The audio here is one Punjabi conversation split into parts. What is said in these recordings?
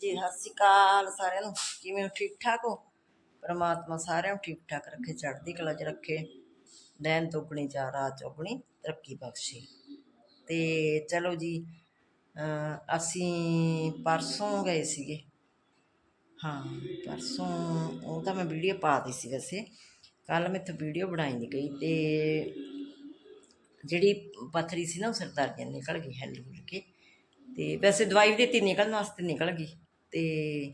ਜੀ, ਸਤਿ ਸ਼੍ਰੀ ਅਕਾਲ ਸਾਰਿਆਂ ਨੂੰ। ਕਿਵੇਂ ਹੋ? ਠੀਕ ਠਾਕ ਹੋ? ਪਰਮਾਤਮਾ ਸਾਰਿਆਂ ਨੂੰ ਠੀਕ ਠਾਕ ਰੱਖੇ, ਚੜ੍ਹਦੀ ਕਲਾ 'ਚ ਰੱਖੇ। ਦਿਨ ਦੁੱਗਣੀ ਚਾਰ ਰਾਤ ਚੌਗਣੀ ਤਰੱਕੀ ਬਖਸ਼ੇ। ਤੇ ਚਲੋ ਜੀ ਅਸੀਂ ਪਰਸੋਂ ਗਏ ਸੀਗੇ। ਹਾਂ, ਪਰਸੋਂ ਉਹ ਤਾਂ ਮੈਂ ਵੀਡੀਓ ਪਾ ਦਿੱਤੀ ਸੀ ਵੈਸੇ। ਕੱਲ ਮੈਥੋਂ ਵੀਡੀਓ ਬਣਾਈ ਨਹੀਂ ਗਈ ਤੇ ਜਿਹੜੀ ਪੱਥਰੀ ਸੀ ਨਾ, ਉਹ ਸਰਦਾਰੀਆਂ ਨਿਕਲ ਗਈ ਹੈਲ ਹੁਲ ਕੇ। ਤੇ ਵੈਸੇ ਦਵਾਈ ਵੀ ਦਿੱਤੀ, ਨਿਕਲਣ ਵਾਸਤੇ ਨਿਕਲ ਗਈ। ਤੇ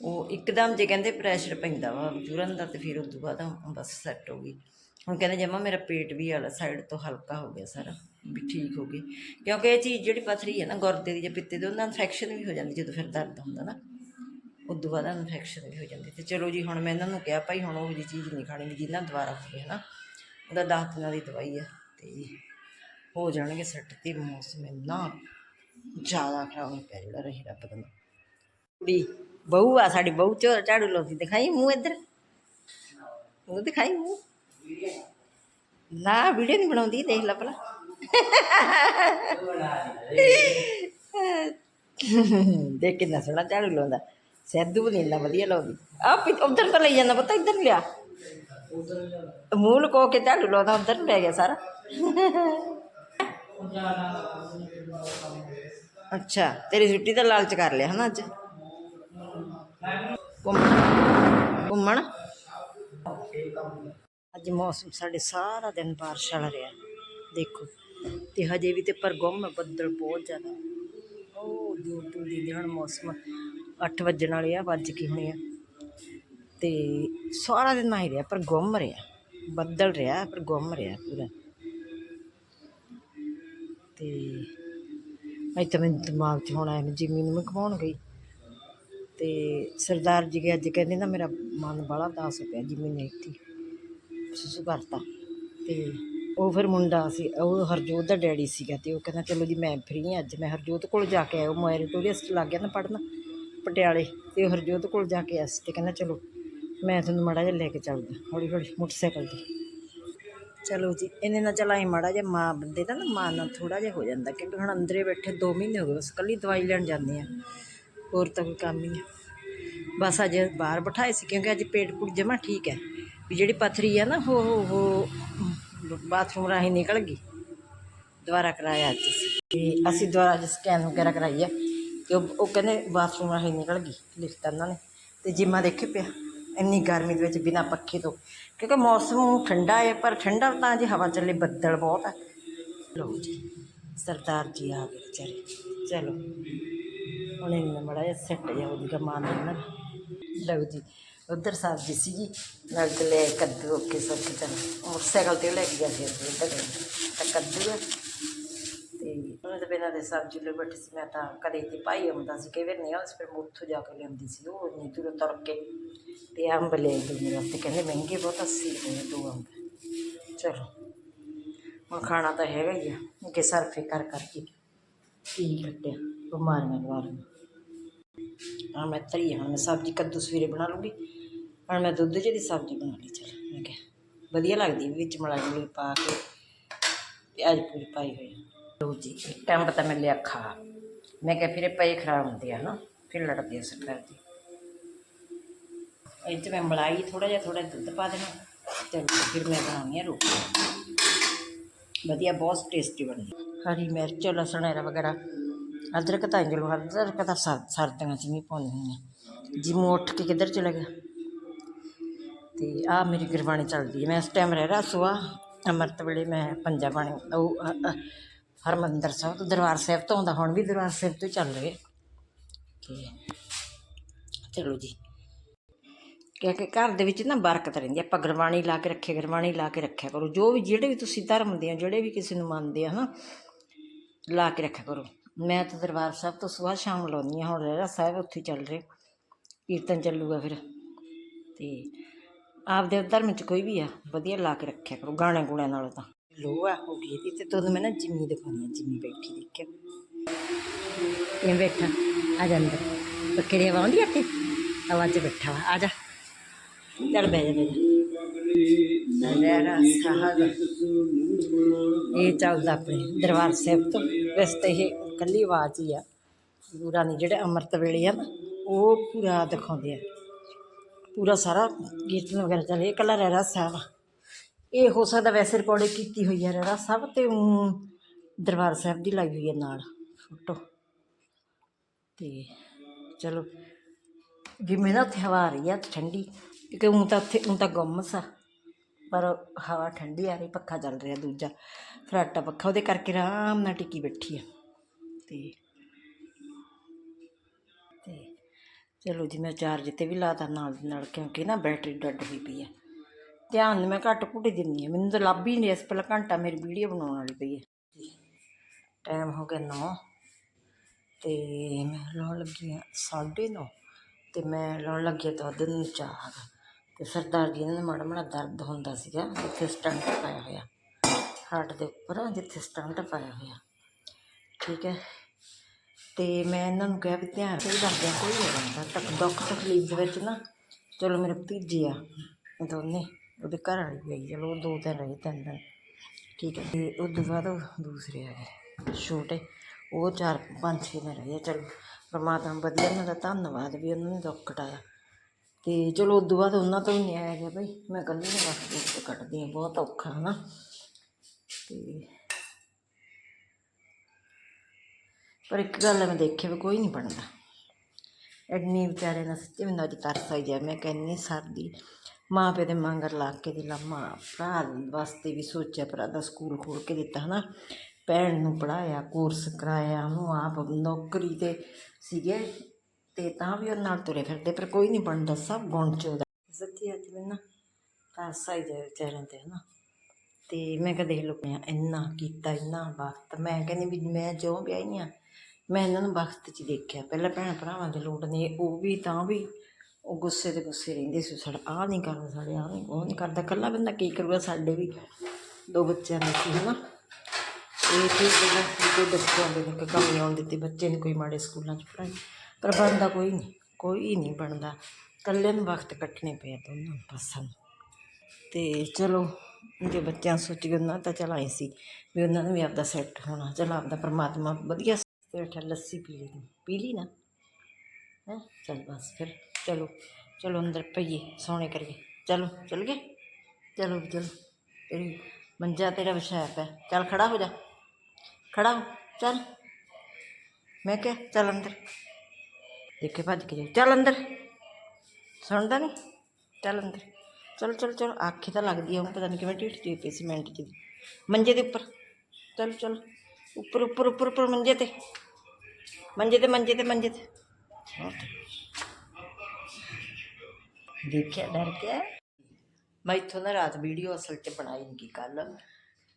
ਉਹ ਇੱਕਦਮ ਜੇ ਕਹਿੰਦੇ ਪ੍ਰੈਸ਼ਰ ਪੈਂਦਾ ਵਾ ਜੁਰਨ ਦਾ ਤੇ ਫਿਰ ਉਸ ਤੋਂ ਬਾਅਦ ਬਸ ਸੈੱਟ ਹੋ ਗਈ। ਹੁਣ ਕਹਿੰਦੇ ਜਮਾ ਮੇਰਾ ਪੇਟ ਵੀ ਵਾਲਾ ਸਾਈਡ ਤੋਂ ਹਲਕਾ ਹੋ ਗਿਆ ਸਾਰਾ, ਵੀ ਠੀਕ ਹੋ ਗਈ। ਕਿਉਂਕਿ ਇਹ ਚੀਜ਼ ਜਿਹੜੀ ਪਥਰੀ ਹੈ ਨਾ ਗੁਰਦੇ ਦੀ ਜਾਂ ਪਿੱਤੇ ਦੀ, ਉਹਨਾਂ ਇਨਫੈਕਸ਼ਨ ਵੀ ਹੋ ਜਾਂਦੀ ਜਦੋਂ ਫਿਰ ਦਰਦ ਹੁੰਦਾ ਨਾ। ਉਸ ਤੋਂ ਬਾਅਦ ਇਨਫੈਕਸ਼ਨ ਵੀ ਹੋ ਜਾਂਦੀ। ਤੇ ਚਲੋ ਜੀ, ਹੁਣ ਮੈਂ ਇਹਨਾਂ ਨੂੰ ਕਿਹਾ, ਭਾਈ ਹੁਣ ਉਹ ਜੀ ਚੀਜ਼ ਨਹੀਂ ਖਾਣੀ ਜਿੰਨਾ ਦੁਬਾਰਾ ਹੋਵੇ ਹਨਾ ਉਹਦਾ ਦਸ ਦਿਨਾਂ ਦੀ ਦਵਾਈ ਹੈ ਤੇ ਹੋ ਜਾਣਗੇ ਸੈੱਟ ਤੇ ਮੌਸਮ ਇੰਨਾ ਜ਼ਿਆਦਾ ਖਰਾਬ ਹੋ ਪਿਆ ਜਿਹੜਾ ਰਹੀ ਰੱਬ ਦਾ ਕੁੜੀ ਬਹੂ ਆ, ਸਾਡੀ ਬਹੂ ਚੋ ਝਾੜੂ ਲਾਉਂਦੀ, ਦਿਖਾਈ ਮੂੰਹ ਇੱਧਰ? ਮੂੰਹ ਦਿਖਾਈ ਮੂੰਹ? ਨਾ ਵੀਡੀਓ ਨਹੀਂ ਬਣਾਉਂਦੀ, ਦੇਖ ਲੈ ਭਲਾ। ਦੇਖ ਕਿੰਨਾ ਸੋਹਣਾ ਝਾੜੂ ਲਾਉਂਦਾ। ਸੈਦੂ ਵੀ ਨੀ ਇੰਨਾ ਵਧੀਆ ਲਾਉਂਦੀ। ਆ ਉਧਰ ਤਾਂ ਲਈ ਜਾਂਦਾ ਪਤਾ, ਇੱਧਰ ਨੂੰ ਲਿਆ। ਮੂੰਹ ਲਕੋ ਕੇ ਝਾੜੂ ਲਾਉਂਦਾ, ਉਧਰ ਨੂੰ ਲੈ ਗਿਆ ਸਾਰਾ। ਅੱਛਾ, ਤੇਰੀ ਛੁੱਟੀ ਦਾ ਲਾਲਚ ਕਰ ਲਿਆ ਹਨਾ ਅੱਜ? ਘੁੰਮਣ ਘੁੰਮਣ। ਅੱਜ ਮੌਸਮ ਸਾਡੇ ਸਾਰਾ ਦਿਨ ਬਾਰਿਸ਼ ਵਾਲਾ ਰਿਹਾ। ਦੇਖੋ, ਤੇ ਹਜੇ ਵੀ ਤੇ ਪਰ ਗੁੰਮ ਬੱਦਲ ਬਹੁਤ ਜ਼ਿਆਦਾ। ਉਹ ਦੂਰ ਦੂਰ ਦੀ ਹੁਣ ਮੌਸਮ। 8 ਵੱਜਣ ਵਾਲੇ ਆ, ਵੱਜ ਕੇ ਹੋਣੇ ਆ। ਤੇ ਸਾਰਾ ਦਿਨ ਨਹੀਂ ਰਿਹਾ, ਪਰ ਗੁੰਮ ਰਿਹਾ। ਬੱਦਲ ਰਿਹਾ, ਪਰ ਗੁੰਮ ਰਿਹਾ ਪੂਰਾ। ਤੇ ਅੱਜ ਤਾਂ ਮੈਨੂੰ ਦਿਮਾਗ 'ਚ ਹੁਣ ਆਇਆ ਮੈਂ ਜਿਮੀ ਨੂੰ ਮੈਂ ਘਮਾਉਣ ਗਈ। ਅਤੇ ਸਰਦਾਰ ਜੀ ਕੇ ਅੱਜ ਕਹਿੰਦੇ ਨਾ ਮੇਰਾ ਮਨ ਬਾਹਲਾ ਉਦਾਸ ਹੋ ਪਿਆ ਜਿਮੀ ਨੇ ਇੱਥੇ ਸੁਸੂ ਕਰਤਾ। ਅਤੇ ਉਹ ਫਿਰ ਮੁੰਡਾ ਸੀ, ਉਹ ਹਰਜੋਤ ਦਾ ਡੈਡੀ ਸੀਗਾ ਅਤੇ ਉਹ ਕਹਿੰਦਾ, ਚਲੋ ਜੀ, ਮੈਂ ਫਰੀ ਹਾਂ ਅੱਜ, ਮੈਂ ਹਰਜੋਤ ਕੋਲ ਜਾ ਕੇ ਆਇਆ, ਉਹ ਮੈਰੀਟੋਰੀਅਸ ਲੱਗ ਗਿਆ ਨਾ ਪੜਨ ਪਟਿਆਲੇ। ਅਤੇ ਉਹ ਹਰਜੋਤ ਕੋਲ ਜਾ ਕੇ ਆਇਆ ਸੀ ਅਤੇ ਕਹਿੰਦਾ, ਚਲੋ, ਮੈਂ ਤੁਹਾਨੂੰ ਮਾੜਾ ਜਿਹਾ ਲੈ ਕੇ ਚੱਲਦਾ ਹੌਲੀ ਹੌਲੀ ਮੋਟਰਸਾਈਕਲ ਤੇ। ਚਲੋ ਜੀ, ਇਹਨੇ ਨਾਲ ਚਲਾਈ ਮਾੜਾ ਜਿਹਾ ਮਾਂ ਬੰਦੇ ਦਾ ਨਾ ਮਾਂ ਨਾਲ ਥੋੜਾ ਜਿਹਾ ਹੋ ਜਾਂਦਾ, ਕਿਉਂਕਿ ਹੁਣ ਅੰਦਰੇ ਬੈਠੇ 2 ਮਹੀਨੇ ਹੋ ਗਏ, ਬਸ ਕੱਲੀ ਦਵਾਈ ਲੈਣ ਜਾਂਦੇ ਆ। ਹੋਰ ਤਾਂ ਕੋਈ ਕੰਮ ਹੀ ਨਹੀਂ ਬਸ ਅੱਜ ਬਾਹਰ ਬਿਠਾਏ ਸੀ ਕਿਉਂਕਿ ਅੱਜ ਪੇਟ ਪੂਟ ਜਮਾ ਠੀਕ ਹੈ। ਵੀ ਜਿਹੜੀ ਪੱਥਰੀ ਆ ਨਾ ਉਹ ਉਹ ਬਾਥਰੂਮ ਰਾਹੀਂ ਨਿਕਲ ਗਈ। ਦੁਬਾਰਾ ਕਰਾਇਆ ਅੱਜ ਅਸੀਂ। ਤੇ ਅਸੀਂ ਦੁਬਾਰਾ ਅੱਜ ਸਕੈਨ ਵਗੈਰਾ ਕਰਾਈ ਆ ਤੇ ਉਹ ਕਹਿੰਦੇ ਬਾਥਰੂਮ ਰਾਹੀਂ ਨਿਕਲ ਗਈ, ਲਿਖਤਾ ਉਹਨਾਂ ਨੇ। ਤੇ ਜਿੰਮਾ ਦੇਖੇ ਪਿਆ, ਇੰਨੀ ਗਰਮੀ ਦੇ ਵਿੱਚ ਬਿਨਾ ਪੱਖੇ ਤੋਂ। ਕਿਉਂਕਿ ਮੌਸਮ ਠੰਡਾ ਹੈ, ਪਰ ਠੰਡਾ ਤਾਂ ਜੇ ਹਵਾ ਚੱਲੇ ਬੱਦਲ ਬਹੁਤ ਹੈ ਲਓ ਜੀ, ਸਰਦਾਰ ਜੀ ਆ ਗਏ ਵਿਚਾਰੇ। ਚਲੋ। ਹੁਣ ਇਹਨਾਂ ਮੜਾ ਜਿਹਾ ਸੈੱਟ ਜਿਹਾ ਉਹਦੀ ਮਾਨ ਨਾ। ਲਓ ਜੀ, ਉਧਰ ਸਬਜ਼ੀ ਸੀਗੀ, ਨਾਲ ਤੇ ਲੈ ਕੱਦੂ ਕੇ ਸਬਜ਼ੀ ਤਾਂ ਮੋਟਰਸਾਈਕਲ ਤੇ ਲੈ ਕੇ ਗਿਆ ਸੀ ਇੱਧਰ ਤਾਂ ਕੱਦੂ ਹੈ ਤੇ ਉਹਨਾਂ ਦੇ ਬਿਨਾਂ ਦੇ ਸਬਜ਼ੀ ਲੈ ਬੈਠੀ ਸੀ, ਮੈਂ ਤਾਂ ਕਦੇ ਤੇ ਪਾਈ ਆਉਂਦਾ ਸੀ, ਕਈ ਵਾਰ ਨਹੀਂ ਆਉਂਦਾ ਸੀ, ਫਿਰ ਮੈਂ ਉੱਥੋਂ ਜਾ ਕੇ ਲਿਆਉਂਦੀ ਸੀ, ਉਹ ਨਹੀਂ ਦੂਰੋਂ ਤੁਰ ਕੇ। ਤੇ ਅੰਬ ਲੈ ਗਏ ਮੇਰੇ ਵਾਸਤੇ, ਕਹਿੰਦੇ ਮਹਿੰਗੇ ਬਹੁਤ 80 ਰੁਪਏ ਦੋ ਅੰਬ। ਚਲੋ, ਹੁਣ ਖਾਣਾ ਤਾਂ ਹੈਗਾ ਹੀ ਆ ਕਿ ਸਰਫੇ ਕਰ ਕਰਕੇ ਕੀ ਕੱਟਿਆ। ਬਿਮਾਰੀਆਂ ਬਿਮਾਰੀਆਂ ਹਾਂ ਮੈਂ ਤਰੀ ਹੁਣ ਮੈਂ ਸਬਜ਼ੀ ਕੱਦੂ ਸਵੇਰੇ ਬਣਾ ਲੂੰਗੀ ਹੁਣ ਮੈਂ ਦੁੱਧ ਜਿਹੀ ਦੀ ਸਬਜ਼ੀ ਬਣਾ ਲਈ ਚਲ ਮੈਂ ਕਿਹਾ ਵਧੀਆ ਲੱਗਦੀ ਵੀ ਵਿੱਚ ਮਲਾਈ ਮਲੂਈ ਪਾ ਕੇ ਪਿਆਜ਼ ਪੂਰੀ ਪਾਈ ਹੋਈ ਲਓ ਜੀ ਇੱਕ ਟਾਈਮ ਪਤਾ ਮੈਂ ਲਿਆ ਖਾ ਮੈਂ ਕਿਹਾ ਫਿਰ ਇਹ ਪਏ ਖਰਾਬ ਹੁੰਦੇ ਆ ਨਾ ਫਿਰ ਲੜਦੇ ਆ ਸਰਕਾਰ ਦੀ ਇਹ 'ਚ ਮੈਂ ਮਲਾਈ ਥੋੜਾ ਜਿਹਾ ਥੋੜਾ ਦੁੱਧ ਪਾ ਦੇਣਾ ਤੇ ਫਿਰ ਮੈਂ ਬਣਾਉਣੀ ਆ ਰੋਟੀ ਵਧੀਆ ਬਹੁਤ ਟੇਸਟੀ ਬਣਦੀ ਹਰੀ ਮਿਰਚ ਲਸਣ ਐਰਾ ਵਗੈਰਾ ਅਦਰਕ ਤਾਂ ਇੰਜਲ ਅਦਰਕ ਤਾਂ ਸਰ ਸਰਦੀਆਂ ਚ ਨਹੀਂ ਪਾਉਂਦੀਆਂ ਹੁੰਦੀ। ਜਿਵੇਂ ਉੱਠ ਕੇ ਕਿੱਧਰ ਚਲਾ ਗਿਆ ਤੇ ਆ ਮੇਰੀ ਗੁਰਬਾਣੀ ਚੱਲਦੀ ਹੈ। ਮੈਂ ਇਸ ਟਾਈਮ ਰਹਿ ਰਹਾ ਸੁਆ ਅੰਮ੍ਰਿਤ ਵੇਲੇ ਮੈਂ ਪੰਜਾ ਬਾਣੀ ਉਹ ਅ, ਹਰਿਮੰਦਰ ਸਾਹਿਬ ਤੋਂ ਦਰਬਾਰ ਸਾਹਿਬ ਤੋਂ ਆਉਂਦਾ ਹੁਣ ਵੀ ਦਰਬਾਰ ਸਾਹਿਬ ਤੋਂ ਚੱਲ ਰਹੇ। ਤੇ ਚਲੋ ਜੀ। ਕਿਉਂਕਿ ਘਰ ਦੇ ਵਿੱਚ ਨਾ ਬਰਕਤ ਰਹਿੰਦੀ ਆਪਾਂ ਗੁਰਬਾਣੀ ਲਾ ਕੇ ਰੱਖੇ ਗੁਰਬਾਣੀ ਲਾ ਕੇ ਰੱਖਿਆ ਕਰੋ। ਜੋ ਵੀ ਜਿਹੜੇ ਵੀ ਤੁਸੀਂ ਧਰਮ ਦੇ ਹੋ ਜਿਹੜੇ ਵੀ ਕਿਸੇ ਨੂੰ ਮੰਨਦੇ ਆ ਹਨਾ ਲਾ ਕੇ ਰੱਖਿਆ ਕਰੋ। ਮੈਂ ਤਾਂ ਦਰਬਾਰ ਸਾਹਿਬ ਤੋਂ ਸਵੇਰ ਸ਼ਾਮ ਲਾਉਂਦੀ ਹਾਂ ਹੁਣ ਰਹਿਰਾ ਸਾਹਿਬ ਉੱਥੇ ਹੀ ਚੱਲ ਰਿਹਾ ਕੀਰਤਨ ਚੱਲੂਗਾ ਫਿਰ ਤੇ ਆਪਦੇ ਧਰਮ ਚ ਕੋਈ ਵੀ ਆ ਵਧੀਆ ਲਾ ਕੇ ਰੱਖਿਆ ਕਰੋ ਗਾਣੇ ਗੁਣਿਆਂ ਨਾਲੋਂ ਤਾਂ ਲੋ ਆ ਹੋ ਗਈ ਇਹਦੀ ਤੇ ਤੁਹਾਨੂੰ ਮੈਂ ਨਾ ਜਿੰਮੀ ਦਿਖਾਉਂਦੀ ਹਾਂ ਜਿੰਮੀ ਬੈਠੀ ਦੇਖਿਆ ਕਿਵੇਂ ਬੈਠਾ ਆ ਜਾ ਅੰਦਰ ਬੱਕਰੀ ਆਉਂਦੀ ਆ ਇੱਥੇ ਆਵਾਜ਼ ਬੈਠਾ ਵਾ ਆ ਜਾ ਚੱਲ ਬਹਿ ਜਾ ਬਹਿ ਜਾ ਰਹਿਰਾ ਸਾਹਿਬ ਇਹ ਚੱਲਦਾ ਆਪਣੇ ਦਰਬਾਰ ਸਾਹਿਬ ਤੋਂ ਵੈਸੇ ਤਾਂ ਇਹ ਇਕੱਲੀ ਆਵਾਜ਼ ਹੀ ਆ। ਪੂਰਾ ਨਹੀਂ, ਜਿਹੜੇ ਅੰਮ੍ਰਿਤ ਵੇਲੇ ਆ ਨਾ, ਉਹ ਪੂਰਾ ਦਿਖਾਉਂਦੇ ਆ। ਪੂਰਾ ਸਾਰਾ ਕੀਰਤਨ ਵਗੈਰਾ ਚੱਲ ਰਿਹਾ, ਇਕੱਲਾ ਰਹਿਰਾ ਸਾਹਿਬ ਆ। ਇਹ ਹੋ ਸਕਦਾ ਵੈਸੇ ਰਿਕਾਰਡ ਕੀਤੀ ਹੋਈ ਆ ਰਹਿਰਾ ਸਾਹਿਬ ਤੇ ਊਂ ਦਰਬਾਰ ਸਾਹਿਬ ਦੀ ਲਾਈ ਹੋਈ ਹੈ ਨਾਲ ਫੋਟੋ ਤੇ ਚਲੋ, ਜਿਵੇਂ ਨਾ ਉੱਥੇ ਹਵਾ ਆ ਰਹੀ ਆ ਠੰਡੀ, ਕਿਉਂਕਿ ਊਂ ਤਾਂ ਉੱਥੇ ਊਂ ਤਾਂ ਗੁੰਮਸ ਆ। ਪਰ ਹਵਾ ਠੰਡੀ ਆ ਰਹੀ, ਪੱਖਾ ਚੱਲ ਰਿਹਾ ਦੂਜਾ, ਫਰਾਟਾ ਪੱਖਾ, ਉਹਦੇ ਕਰਕੇ ਆਰਾਮ ਨਾਲ ਟਿੱਕੀ ਬੈਠੀ ਆ। ਤੇ ਤੇ ਚਲੋ ਜੀ, ਮੈਂ ਚਾਰਜ ਤੇ ਵੀ ਲਾਤਾ ਨਾਲ ਦੀ ਨਾਲ, ਕਿਉਂਕਿ ਨਾ ਬੈਟਰੀ ਡੱਡ ਹੋਈ ਪਈ ਹੈ ਧਿਆਨ ਮੈਂ ਘੱਟ ਘੁੱਟ ਦਿੰਦੀ ਹਾਂ। ਮੈਨੂੰ ਤਾਂ ਲੱਭ ਹੀ ਨਹੀਂ ਇਸ ਪਹਿਲਾਂ ਘੰਟਾ ਮੇਰੀ ਵੀਡੀਓ ਬਣਾਉਣ ਵਾਲੀ ਪਈ ਹੈ ਟਾਈਮ ਹੋ ਗਿਆ 9 ਤੇ ਮੈਂ ਲਾਉਣ ਲੱਗੀ ਆ 9:30 ਤੇ ਮੈਂ ਲਾਉਣ ਲੱਗੀ ਤਾਂ ਅੱਧ ਨੂੰ ਚਾਹ। ਤੇ ਸਰਦਾਰ ਜੀ ਨੂੰ ਮਾੜਾ ਮਾੜਾ ਦਰਦ ਹੁੰਦਾ ਸੀਗਾ, ਜਿੱਥੇ ਸਟੰਟ ਪਾਇਆ ਹੋਇਆ ਹਾਰਟ ਦੇ ਉੱਪਰ, ਜਿੱਥੇ ਸਟੰਟ ਪਾਇਆ ਹੋਇਆ। ਠੀਕ ਹੈ। ਤੇ ਮੈਂ ਇਹਨਾਂ ਨੂੰ ਕਿਹਾ ਵੀ ਧਿਆਨ ਸਹੀ ਰੱਖਦਿਆਂ ਕੋਈ ਨਹੀਂ ਰਹਿੰਦਾ ਤੱਕ ਦੁੱਖ, ਤਕਲੀਫ ਦੇ ਵਿੱਚ ਨਾ, ਚਲੋ ਮੇਰੇ ਭਤੀਜੇ ਆ ਦੋਨੇ ਉਹਦੇ ਘਰ ਵਾਲੀ ਵੀ ਆਈ ਚਲੋ ਉਹ ਦੋ ਦਿਨ ਰਹੇ, ਤਿੰਨ ਦਿਨ। ਠੀਕ ਹੈ, ਤੇ ਉਸ ਤੋਂ ਬਾਅਦ ਉਹ ਦੂਸਰੇ ਆ ਗਏ, ਛੋਟੇ। ਉਹ ਚਾਰ, ਪੰਜ, ਛੇ ਦਿਨ ਰਹੇ ਚਲੋ ਪਰਮਾਤਮਾ ਵਧੀਆ, ਉਹਨਾਂ ਦਾ ਧੰਨਵਾਦ ਵੀ ਉਹਨਾਂ ਨੇ ਦੁੱਖ ਕਟਾਇਆ ਤੇ ਚਲੋ ਉਸ ਤੋਂ ਬਾਅਦ ਉਹਨਾਂ ਤੋਂ ਵੀ ਨਹੀਂ ਆਇਆ ਗਿਆ ਬਈ ਮੈਂ ਇਕੱਲੀ ਨੇ ਬਸ ਕੱਟਦੀ ਹਾਂ, ਬਹੁਤ ਔਖਾ ਹੈ ਨਾ। ਤੇ ਪਰ ਇੱਕ ਗੱਲ ਮੈਂ ਦੇਖਿਆ ਵੀ ਕੋਈ ਨਹੀਂ ਬਣਦਾ। ਐਡਨੀ ਵਿਚਾਰੇ ਨਾਲ ਸੱਚੀ ਮੈਨੂੰ ਅੱਜ ਤਰਸ ਆਈ ਜਾ ਮੈਂ ਕਹਿੰਨੀ ਸਰਦੀ। ਮਾਂ ਪਿਓ ਦੇ ਮੰਗਰ ਲਾ ਕੇ ਦੇ ਲੰਮਾ ਭਰਾ ਵਾਸਤੇ ਵੀ ਸੋਚਿਆ, ਭਰਾ ਦਾ ਸਕੂਲ ਖੋਲ ਕੇ ਦਿੱਤਾ, ਹਨਾ। ਭੈਣ ਨੂੰ ਪੜਾਇਆ ਕੋਰਸ ਕਰਾਇਆ, ਉਹਨੂੰ ਆਪ ਨੌਕਰੀ ਤੇ ਸੀਗੇ ਤੇ ਤਾਂ ਵੀ ਉਹ ਨਾਲ ਤੁਰੇ ਫਿਰਦੇ, ਪਰ ਕੋਈ ਨਹੀਂ ਬਣਦਾ, ਸਭ ਗੁਣ ਚੋਦਾ ਸੱਚੀ ਅੱਜ ਮੈਨੂੰ ਨਾ ਤਰਸ ਆਈ ਜਾ ਵਿਚਾਰਿਆਂ ਤੇ, ਹਨਾ। ਤੇ ਮੈਂ ਕਿਹਾ ਲੋਕਾਂ ਇੰਨਾ ਕੀਤਾ, ਇੰਨਾ ਵਕਤ। ਮੈਂ ਕਹਿੰਦੀ ਵੀ ਮੈਂ ਜੋ ਵਿਆਹੀ ਆ ਮੈਂ ਇਹਨਾਂ ਨੂੰ ਵਕਤ 'ਚ ਦੇਖਿਆ। ਪਹਿਲਾਂ ਭੈਣ ਭਰਾਵਾਂ ਦੇ ਲੋਟ ਨੇ ਉਹ ਵੀ ਤਾਂ ਵੀ ਉਹ ਗੁੱਸੇ ਦੇ ਗੁੱਸੇ ਰਹਿੰਦੇ ਸੀ, ਸਾਡਾ ਆਹ ਨਹੀਂ ਕਰਦਾ, ਸਾਡੇ ਆਹ ਨਹੀਂ ਉਹ ਨਹੀਂ ਕਰਦਾ। ਇਕੱਲਾ ਬੰਦਾ ਕੀ ਕਰੂਗਾ, ਸਾਡੇ ਵੀ ਦੋ ਬੱਚਿਆਂ ਦੇ ਸੀ, ਹਨਾ? ਇਹ ਠੀਕ ਹੈ ਕਿ ਕੋਈ ਬੱਚਿਆਂ ਦੇ ਕੋਈ ਕਮੀ ਆਉਣ ਦਿੱਤੀ, ਬੱਚੇ ਨੂੰ ਕੋਈ ਮਾੜੇ ਸਕੂਲਾਂ 'ਚ ਪੜ੍ਹਾਈ। ਪਰ ਬਣਦਾ ਕੋਈ ਨਹੀਂ ਕੋਈ ਨਹੀਂ ਬਣਦਾ। ਇਕੱਲੇ ਨੂੰ ਵਕਤ ਕੱਟਣੇ ਪਿਆ ਦੋਨਾਂ ਪਾਸਾਂ ਨੂੰ ਤੇ ਚਲੋ, ਜੇ ਬੱਚਿਆਂ ਸੋਚ ਉਹਨਾਂ ਤਾਂ ਚਲ ਆਏ ਸੀ, ਵੀ ਉਹਨਾਂ ਨੂੰ ਵੀ ਆਪਦਾ ਸੈੱਟ ਹੋਣਾ, ਚਲ ਆਪਦਾ ਪਰਮਾਤਮਾ ਵਧੀਆ ਬੈਠਾ ਲੱਸੀ ਪੀ ਲਈ ਪੀ ਲਈ ਨਾ? ਹੈ? ਚਲ ਬਸ ਫਿਰ, ਚਲੋ ਚਲੋ ਅੰਦਰ ਪਈਏ, ਸੋਣੇ ਕਰੀਏ। ਚਲੋ, ਚਲ ਗਏ? ਚਲੋ ਚਲੋ, ਤੇਰੀ ਮੰਜਾ ਤੇਰਾ ਵਿਛਾਇਆ ਪਿਆ। ਚੱਲ ਖੜਾ ਹੋ ਜਾ। ਖੜਾ ਹੋ, ਚੱਲ। ਮੈਂ ਕਿਹਾ, ਚੱਲ ਅੰਦਰ। ਦੇਖੇ ਭੱਜ ਕੇ ਜਾ ਚੱਲ ਅੰਦਰ। ਸੁਣਦਾ ਨਹੀਂ? ਚੱਲ ਅੰਦਰ। ਚਲ ਚਲ ਚਲ। ਆਖੇ ਤਾਂ ਲੱਗਦੀ ਆ ਉਹਨੂੰ ਪਤਾ ਨਹੀਂ ਕਿਵੇਂ ਢੀਠ ਦੀ ਪਈ ਸੀ, ਮਿੰਟ ਚ ਮੰਜੇ ਦੇ ਉੱਪਰ। ਚਲ ਚਲ। ਉੱਪਰ ਉੱਪਰ ਉੱਪਰ ਉੱਪਰ ਮੰਜੇ ਤੇ। ਮੰਜੇ ਤੇ ਮੰਜੇ ਤੇ ਮੰਜੇ ਤੇ। ਦੇਖਿਆ, ਡਰ ਗਿਆ। ਮੈਂ ਇੱਥੋਂ ਨਾ ਰਾਤ ਵੀਡੀਓ ਅਸਲ 'ਚ ਬਣਾਈ ਨਹੀਂ ਕੱਲ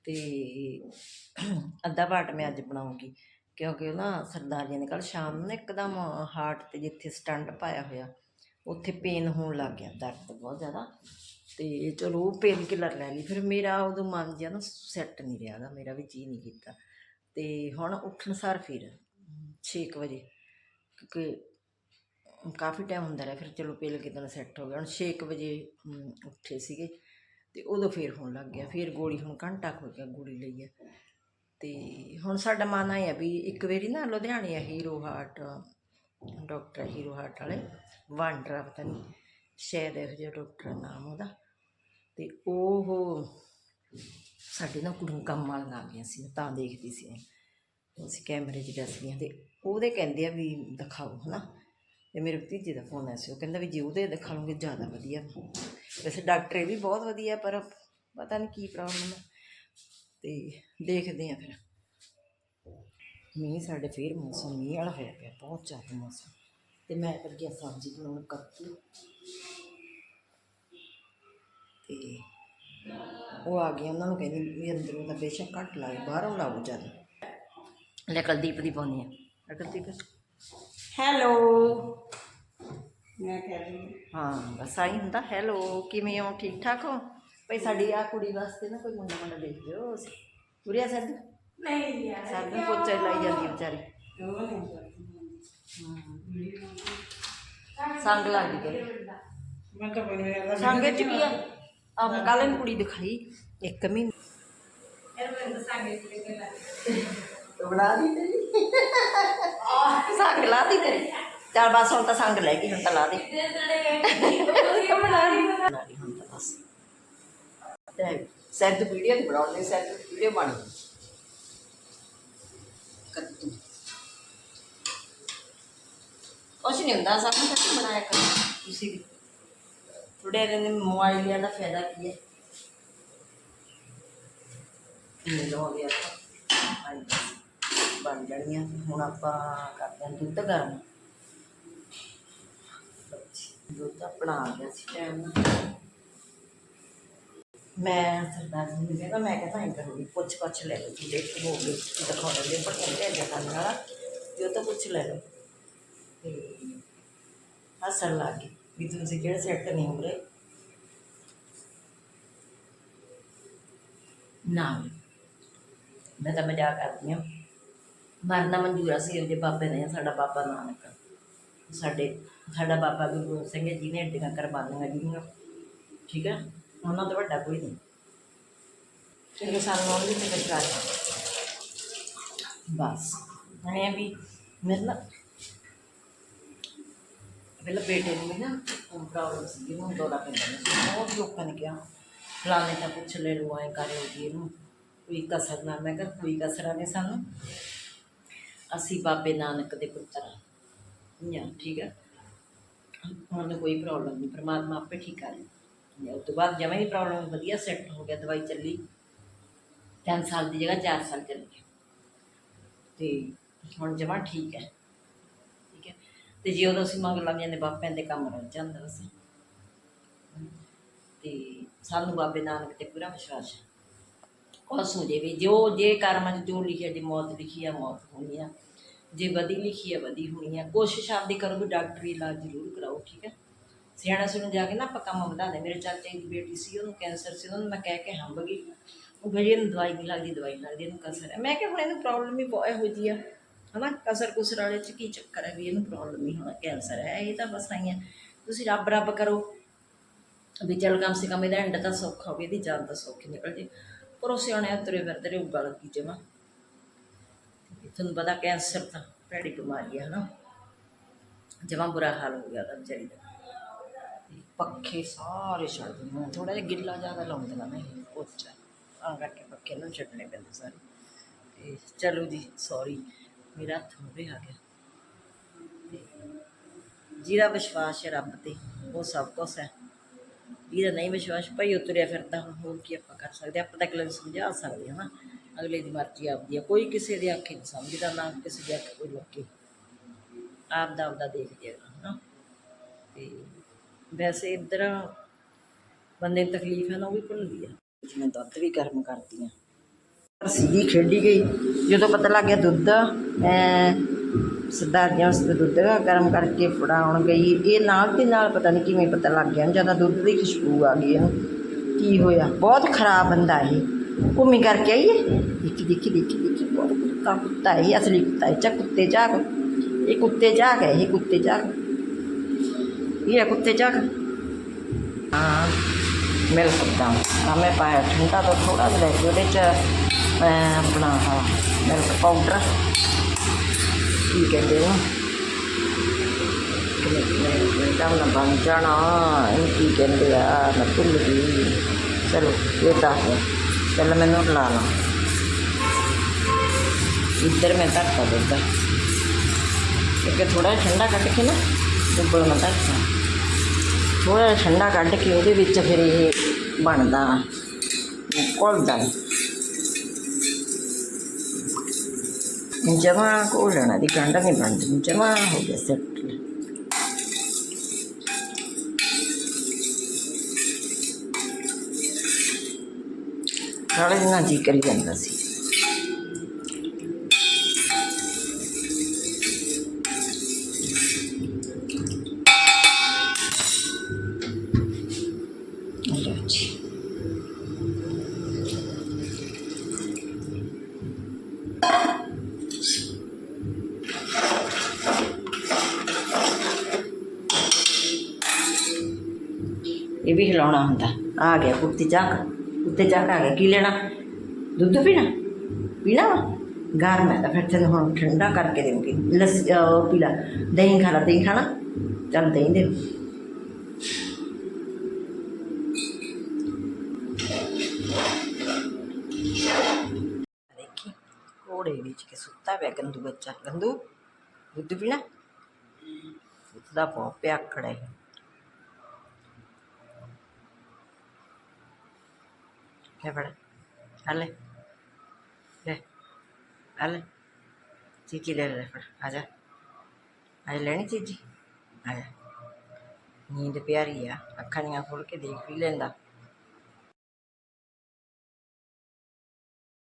ਤੇ ਅੱਧਾ ਪਾਰਟ ਮੈਂ ਅੱਜ ਬਣਾਉਂਗੀ। ਕਿਉਂਕਿ ਉਹ ਨਾ ਸਰਦਾਰ ਜੀ ਨੇ ਕੱਲ ਸ਼ਾਮ ਨੂੰ ਨਾ ਇੱਕਦਮ ਹਾਰਟ ਤੇ ਜਿੱਥੇ ਸਟੰਟ ਪਾਇਆ ਹੋਇਆ, ਉੱਥੇ ਪੇਨ ਹੋਣ ਲੱਗ ਗਿਆ, ਦਰਦ ਬਹੁਤ ਜ਼ਿਆਦਾ। ਤੇ ਚਲੋ ਉਹ ਪੇਨ ਕਿਲਰ ਲੈ ਲਈ। ਫਿਰ ਮੇਰਾ ਉਦੋਂ ਮਨ ਜਿਹਾ ਨਾ ਸੈੱਟ ਨਹੀਂ ਰਿਹਾ ਗਾ, ਮੇਰਾ ਵੀ ਜੀ ਨਹੀਂ ਕੀਤਾ। ਅਤੇ ਹੁਣ ਉੱਠਣ ਸਾਰ ਫਿਰ ਛੇ ਕੁ ਵਜੇ, ਕਿਉਂਕਿ ਕਾਫੀ ਟਾਈਮ ਹੁੰਦਾ ਰਿਹਾ, ਫਿਰ ਚਲੋ ਪੇਲ ਕਿਦਾਂ ਸੈੱਟ ਹੋ ਗਿਆ। ਹੁਣ ਛੇ ਕੁ ਵਜੇ ਉੱਠੇ ਸੀਗੇ ਅਤੇ ਉਦੋਂ ਫਿਰ ਹੋਣ ਲੱਗ ਗਿਆ। ਫਿਰ ਗੋਲੀ ਹੁਣ ਘੰਟਾ ਕੁ ਹੋ ਗਿਆ ਗੋਲੀ ਲਈ ਹੈ ਅਤੇ ਹੁਣ ਸਾਡਾ ਮਨ ਆਇਆ ਵੀ ਇੱਕ ਵਾਰੀ ਨਾ ਲੁਧਿਆਣੇ ਆ Hero heart doctor Hero heart ਵਾਲੇ ਵਾਂਡਰਾ ਪਤਾ ਨਹੀਂ ਸ਼ਾਇਦ ਇਹੋ ਜਿਹਾ ਡਾਕਟਰ ਨਾਮ ਉਹਦਾ। ਅਤੇ ਉਹ ਸਾਡੇ ਨਾਲ ਕੁੜੀਆਂ ਕੰਮ ਵਾਲੀਆਂ ਆ ਗਈਆਂ ਸੀ, ਮੈਂ ਤਾਂ ਦੇਖਦੀ ਸੀ। ਅਸੀਂ ਕੈਮਰੇ 'ਚ ਦੱਸਦੀਆਂ ਤੇ ਉਹਦੇ ਕਹਿੰਦੇ ਆ ਵੀ ਦਿਖਾਓ, ਹਨਾ? ਤੇ ਮੇਰੇ ਭਤੀਜੇ ਦਾ ਫੋਨ ਆਇਆ ਸੀ ਉਹ ਕਹਿੰਦਾ ਵੀ ਜੇ ਉਹਦੇ ਦਿਖਾ ਲਓਗੇ ਜ਼ਿਆਦਾ ਵਧੀਆ। ਵੈਸੇ ਡਾਕਟਰ ਇਹ ਵੀ ਬਹੁਤ ਵਧੀਆ, ਪਰ ਪਤਾ ਨਹੀਂ ਕੀ ਪ੍ਰੋਬਲਮ ਹੈ ਤੇ ਦੇਖਦੇ ਆ ਫਿਰ। ਮੀਂਹ ਸਾਡੇ ਫੇਰ ਮੌਸਮ, ਮੀਂਹ ਵਾਲਾ ਹੋਇਆ ਪਿਆ, ਬਹੁਤ ਜ਼ਿਆਦਾ ਮੌਸਮ। ਤੇ ਮੈਂ ਕਰ ਗਿਆ ਸਬਜ਼ੀ ਬਣਾਉਣ ਕੱਪੂ ਤੇ ਉਹ ਆ ਗਿਆ ਉਹਨਾਂ ਨੂੰ ਕਹਿੰਦੀ ਵੀ ਅੰਦਰੋਂ ਤਾਂ ਬੇਸ਼ੱਕ ਘੱਟ ਲਾਏ ਬਾਹਰੋਂ ਲਾਓ ਜ਼ਿਆਦਾ। ਲੈ ਕੁਲਦੀਪ ਦੀ ਪਾਉਂਦੀ ਆ। ਕੁਲਦੀਪ। ਹੈਲੋ। ਮੈਂ ਕਹਿ ਰਹੀ ਹਾਂ। ਬਸ ਆਈ ਹੁੰਦਾ ਹੈਲੋ ਕਿਵੇਂ ਹੋ ਠੀਕ ਠਾਕ ਹੋ? ਭਈ ਸਾਡੀ ਆ ਕੁੜੀ ਵਾਸਤੇ ਨਾ ਕੋਈ ਮੁੰਡਾ ਮੁੰਡਾ ਦੇਖ ਦਿਓ ਪੂਰੀਆ ਸਰ ਨਹੀਂ ਯਾਰ ਸਰ ਨੂੰ ਪੋਚਾ ਲਾਈ ਜਾਂਦੀ ਵਿਚਾਰੀ। ਉਹ ਨਹੀਂ ਸੰਗ ਲੱਗਦੀ ਕਰੇ ਮੈਂ ਤਾਂ ਬਣੀ ਮੇਰਾ ਸੰਗ ਚ ਕੀ ਆ? ਆ ਕੱਲ ਨੂੰ ਕੁੜੀ ਦਿਖਾਈ ਇੱਕ ਮਹੀਨੇ। ਇਹ ਮੈਂ ਦੱਸਾਂਗੇ ਕਿ ਕਿਹੜਾ ਬਣਾ ਦੀ ਤੇਰੀ? ਸੰਗ ਲਾ ਦੀ ਤੇਰੀ। ਚੱਲ ਬਸ ਹੁਣ ਤਾਂ ਸੰਗ ਲੈ ਗਈ ਹੁਣ ਤਾਂ ਲਾ ਦੇ। ਬਣਾ ਲਈ। ਹੁਣ ਤਾਂ ਬਸ। ਤੇ ਸੈੱਟ ਵੀਡੀਓ ਨਹੀਂ ਬਣਾਉਣੀ ਸੈੱਟ ਵੀਡੀਓ ਬਣ ਗਈ। ਕੱਦੂ। ਕੁਛ ਨਹੀਂ ਹੁੰਦਾ ਸਭ ਨੂੰ ਕੱਦੂ ਬਣਾਇਆ ਕਰੋ। ਤੁਸੀਂ ਵੀ। ਥੋੜੇ ਦਿਨ ਮੋਬਾਈਲਾਂ ਦਾ ਫਾਇਦਾ ਕੀ ਹੈ? ਇਹ ਲੋ ਗਿਆ ਬਣ ਜਾਣੀਆਂ। ਹੁਣ ਆਪਾਂ ਕਰਦੇ ਹਾਂ ਦੁੱਧ ਗਰਮ। ਦੁੱਧ ਆਪਣਾ ਆ ਗਿਆ ਸੀ ਟਾਈਮ ਨਾਲ। ਮੈਂ ਸਰਦਾਰ ਜੀ ਨੂੰ ਕਹਿੰਦਾ, ਮੈਂ ਕਹਿੰਦਾ ਇਹ ਕਰੂਗੀ ਪੁੱਛ ਪੁੱਛ ਲੈ ਲਓ ਜੀ, ਦੇਖ ਹੋ ਗਏ ਦਿਖਾਉਣ ਦੇ ਪਰ ਕਹਿੰਦੇ ਅੱਗੇ ਕਰਨ ਵਾਲਾ। ਤੇ ਉਹ ਤਾਂ ਪੁੱਛ ਲੈ ਲਓ। ਤੇ ਹੱਸਣ ਲੱਗ ਗਈ। ਵੀ ਤੁਸੀਂ ਕਿਹੜੇ ਸੈੱਟ ਨਹੀਂ ਹੋ ਰਹੇ ਨਾ ਮੈਂ ਤਾਂ ਮਜ਼ਾਕ ਕਰਦੀ ਹਾਂ। ਮਰਨਾ ਮਨਜ਼ੂਰ ਸੀ ਉਹਦੇ ਬਾਬੇ ਨੇ ਸਾਡਾ ਬਾਬਾ ਨਾਨਕ। ਸਾਡੇ ਸਾਡਾ ਬਾਬਾ ਗੁਰੂ ਗੋਬਿੰਦ ਸਿੰਘ ਜੀ ਨੇ ਏਡੀਆਂ ਕੁਰਬਾਨੀਆਂ ਦਿੱਤੀਆਂ। ਠੀਕ ਹੈ ਉਹਨਾਂ ਤੋਂ ਵੱਡਾ ਕੋਈ ਨਹੀਂ। ਕਿਉਂਕਿ ਸਾਨੂੰ ਉਹਦੀ ਤੇ ਵਿਸ਼ਵਾਸ ਹੈ। ਬਸ। ਹਣੇ ਵੀ ਮੇਰੇ ਨਾਲ ਪਹਿਲਾਂ ਬੇਟੇ ਨੂੰ ਵੀ ਨਾ ਪ੍ਰੋਬਲਮ ਸੀ ਉਹਨੂੰ ਦੌਰਾ ਪੈਂਦਾ ਸੀ। ਬਹੁਤ ਲੋਕਾਂ ਨੇ ਕਿਹਾ, ਫਲਾਣੇ ਤਾਂ ਪੁੱਛ ਲੈ ਲਓ, ਐਂ ਕਰ ਲਓ ਜੀ ਇਹਨੂੰ। ਕੋਈ ਕਸਰ ਨਾ, ਮੈਂ ਕਿਹਾ ਕੋਈ ਕਸਰ ਨਹੀਂ ਸਾਨੂੰ। ਅਸੀਂ ਬਾਬੇ ਨਾਨਕ ਦੇ ਪੁੱਤਰ ਹਾਂ। ਠੀਕ ਹੈ ਹੁਣ ਕੋਈ ਪ੍ਰੋਬਲਮ ਨਹੀਂ, ਪਰਮਾਤਮਾ ਆਪੇ ਠੀਕ ਕਰ ਲੈ ਉਸ ਤੋਂ ਬਾਅਦ ਜਮਾਂ ਹੀ ਪ੍ਰੋਬਲਮ ਵਧੀਆ ਸੈੱਟ ਹੋ ਗਿਆ, ਦਵਾਈ ਚੱਲੀ। ਤਿੰਨ ਸਾਲ ਦੀ ਜਗ੍ਹਾ, ਚਾਰ ਸਾਲ ਚੱਲੀ ਤੇ ਹੁਣ ਜਮਾਂ ਠੀਕ ਹੈ। ਤੇ ਜੇ ਉਦੋਂ ਅਸੀਂ ਮੰਗ ਲੱਗ ਜਾਂਦੇ, ਬਾਪਿਆਂ ਦੇ ਕੰਮ ਰਹਿ ਜਾਂਦਾ ਸੀ ਤੇ ਸਾਨੂੰ ਬਾਬੇ ਨਾਨਕ ਤੇ ਪੂਰਾ ਵਿਸ਼ਵਾਸ ਹੈ। ਕੁਛ ਹੋ ਜਾਵੇ ਜੋ ਜੇ ਕਰਮਾਂ 'ਚ ਜੋ ਲਿਖਿਆ, ਜੇ ਮੌਤ ਲਿਖੀ ਆ, ਮੌਤ ਹੋਣੀ ਆ। ਜੇ ਵਧੀ ਲਿਖੀ ਆ, ਵਧੀ ਹੋਣੀ ਆ। ਕੋਸ਼ਿਸ਼ ਆਪਦੀ ਕਰੋ ਵੀ ਡਾਕਟਰੀ ਇਲਾਜ ਜ਼ਰੂਰ ਕਰਾਓ, ਠੀਕ ਹੈ? ਸਿਆਣਾ ਸੁਣ ਜਾ ਕੇ ਨਾ ਆਪਾਂ ਕੰਮ ਵਧਾਉਂਦੇ ਮੇਰੇ ਚਾਚੇ ਦੀ ਬੇਟੀ ਸੀ, ਉਹਨੂੰ ਕੈਂਸਰ ਸੀ, ਉਹਨੂੰ ਮੈਂ ਕਹਿ ਕੇ ਹੰਬ ਗਈ। ਉਹ ਗਈ ਇਹਨੂੰ ਦਵਾਈ ਨਹੀਂ ਲੱਗਦੀ, ਦਵਾਈ ਨਹੀਂ ਲੱਗਦੀ, ਇਹਨੂੰ ਕਸਰ ਹੈ। ਮੈਂ ਕਿਹਾ, ਹੁਣ ਇਹਨੂੰ ਪ੍ਰੋਬਲਮ ਹੀ ਬਹੁਤ ਇਹੋ ਜਿਹੀ ਆ। ਹਨਾ? ਕਸਰ ਕੁਸਰ ਵਾਲੇ ਚ ਕੀ ਚੱਕਰ ਹੈ ਵੀ ਇਹਨੂੰ ਪ੍ਰੋਬਲਮ ਹੀ ਹੋਣਾ ਕੈਂਸਰ ਹੈ, ਇਹ ਤਾਂ ਬਸ ਆਈ ਹੈ ਤੁਸੀਂ ਰੱਬ ਰੱਬ ਕਰੋ। ਵੀ ਚੱਲ ਕਮ ਸੇ ਕਮ ਇਹਦਾ ਐਂਡ ਤਾਂ ਸੌਖਾ ਹੋਵੇ, ਇਹਦੀ ਜਾਨ ਤਾਂ ਸੌਖੀ ਨਿਕਲ ਜੇ। ਪਰ ਉਹ ਤੁਰੇ ਫਿਰਦੇ ਰਹੇ ਉੱਗਾ ਲੱਗੀ ਜਮਾ ਤੁਹਾਨੂੰ ਪਤਾ ਕੈਂਸਰ ਤਾਂ ਭੈੜੀ ਬਿਮਾਰੀ ਹੈ, ਹਨਾ? ਜਮਾ ਬੁਰਾ ਹਾਲ ਹੋ ਗਿਆ ਤਾਂ ਵਿਚਾਰੀ ਦਾ। ਪੱਖੇ ਸਾਰੇ ਛੱਡ ਦਿੰਦੇ ਥੋੜਾ ਜਿਹਾ ਗਿੱਲਾ ਜ਼ਿਆਦਾ ਲਾਉਂਦੀਆਂ ਨੇ ਪੋਚਾ ਆ ਕਰਕੇ ਪੱਖੇ ਨੂੰ ਛੱਡਣੇ ਪੈਂਦੇ ਸਾਰੇ। ਤੇ ਚਲੋ ਜੀ ਸੌਰੀ ਮੇਰਾ ਹੱਥ ਮੂਹਰੇ ਆ ਗਿਆ। ਤੇ ਜਿਹਦਾ ਵਿਸ਼ਵਾਸ ਹੈ ਰੱਬ ਤੇ, ਉਹ ਸਭ ਕੁਛ ਹੈ। ਜਿਹਦਾ ਨਹੀਂ ਵਿਸ਼ਵਾਸ, ਭਾਈ ਉਤਰਿਆ ਫਿਰਦਾ, ਹੁਣ ਹੋਰ ਕੀ ਆਪਾਂ ਕਰ ਸਕਦੇ? ਹਾਂ? ਆਪਾਂ ਤਾਂ ਅਗਲੇ ਨੂੰ ਸਮਝਾ ਸਕਦੇ ਹਾਂ ਨਾ। ਅਗਲੇ ਦੀ ਮਰਜ਼ੀ ਆਪਦੀ ਹੈ। ਕੋਈ ਕਿਸੇ ਦੇ ਆਖੇ ਨਹੀਂ ਸਮਝਦਾ, ਨਾ ਕਿਸੇ ਦੇ ਆਖੇ ਕੋਈ ਲੱਗੇ ਆਪ ਦਾ ਆਪਦਾ ਦੇਖਦੇ ਆ ਨਾ ਤੇ ਵੈਸੇ ਇੱਧਰ ਬੰਦੇ ਨੂੰ ਤਕਲੀਫ ਹੈ ਨਾ, ਉਹ ਵੀ ਭੁੱਲਦੀ ਆ। ਜਿਵੇਂ ਦੁੱਧ ਵੀ ਗਰਮ ਕਰਦੀ ਆ। ਸੀਗੀ ਖੇਡੀ ਗਈ ਜਦੋਂ ਪਤਾ ਲੱਗ ਗਿਆ ਦੁੱਧ ਮੈਂ ਸਰਦਾਰ ਜੀ ਉਸ ਦੁੱਧ ਗਰਮ ਕਰਕੇ ਫੜਾਉਣ ਗਈ ਇਹ ਨਾਲ ਦੇ ਨਾਲ ਪਤਾ ਨਹੀਂ ਕਿਵੇਂ ਪਤਾ ਲੱਗ ਗਿਆ ਜ਼ਿਆਦਾ ਦੁੱਧ ਦੀ ਖੁਸ਼ਬੂ ਆ ਗਈ ਇਹਨੂੰ ਕੀ ਹੋਇਆ ਬਹੁਤ ਖਰਾਬ ਬੰਦਾ ਇਹ ਘੁੰਮੀ ਕਰਕੇ ਆਈਏ ਦੇਖੀ ਦੇਖੀ ਦੇਖੀ ਦੇਖੀ ਬਹੁਤ ਕੁੱਤਾ ਕੁੱਤਾ ਹੈ ਇਹ ਅਸਲੀ ਕੁੱਤਾ ਹੈ ਚਾ ਕੁੱਤੇ ਜਾਗ ਇਹ ਕੁੱਤੇ ਜਾਗ ਹੈ ਇਹ ਕੁੱਤੇ ਜਾਗ ਇਹ ਹੈ ਕੁੱਤੇ ਜਾਗ ਹਾਂ ਮਿਲ ਸਕਦਾ ਆ ਮੈਂ ਪਾਇਆ ਠੰਡਾ ਤੋਂ ਥੋੜਾ ਜਿਹਾ ਲੈ ਕੇ ਉਹਦੇ ਚ ਮੈਂ ਆਪਣਾ ਆਹ ਮਿਲਕ ਪਾਊਡਰ ਕੀ ਕਹਿੰਦੇ ਨੇ ਕਿਵੇਂ ਕਿਵੇਂ ਕੰਮ ਨਾ ਬਣ ਜਾਣਾ ਇਹ ਕੀ ਕਹਿੰਦੇ ਆ ਮੈਂ ਭੁੱਲ ਗਈ ਚਲੋ ਇਹ ਤਾਂ ਹੈ ਚੱਲ ਮੈਨੂੰ ਲਾ ਲਾ ਇੱਧਰ ਮੈਂ ਧਰਤਾ ਦੁੱਧ ਇੱਕ ਥੋੜਾ ਠੰਡਾ ਕੱਢ ਕੇ ਨਾ ਉੱਪਰ ਜਮਾ ਘੋਲਣਾ ਦੀ ਗੰਢ ਨਹੀਂ ਬਣਦੀ ਜਮਾ ਹੋ ਗਿਆ ਸੈੱਟ ਥੋੜਾ ਜਿਹਾ ਜੀ ਕਰੀ ਜਾਂਦਾ ਸੀ। ਇਹ ਵੀ ਹਿਲਾਉਣਾ ਹੁੰਦਾ। ਆ ਗਿਆ ਕੁੱਤੀ ਚੱਕ। ਕੁੱਤੇ ਚੱਕ ਆ ਗਿਆ। ਕੀ ਲੈਣਾ? ਦੁੱਧ ਪੀਣਾ? ਪੀਣਾ ਵਾ? ਗਰਮ ਹੈ ਤਾਂ ਫਿਰ ਤੈਨੂੰ ਹੁਣ ਠੰਡਾ ਕਰਕੇ ਦੇਵਾਂਗੀ ਲੱਸੀ ਪੀ ਲਾ। ਦਹੀਂ ਖਾ ਲਾ, ਦਹੀਂ ਖਾਣਾ ਚੱਲ ਦਹੀਂ ਦੇ। ਦੇਖੀ ਕੋੜੇ ਵਿੱਚ ਕੇ ਸੁੱਤਾ ਪਿਆ ਗੰਦੂ ਬੱਚਾ। ਗੰਦੂ, ਦੁੱਧ ਪੀਣਾ? ਦੁੱਧ ਦਾ ਪੋ ਪਿਆ ਖੜਾ ਹੈ। ਲੈ ਬੜਾ ਹਲੇ ਲੈ ਹਲੇ ਚੀਚੀ ਲੈ ਲੈ ਫੜ ਆ ਜਾ ਆ ਜਾ ਲੈਣੀ ਚੀਚੀ ਆ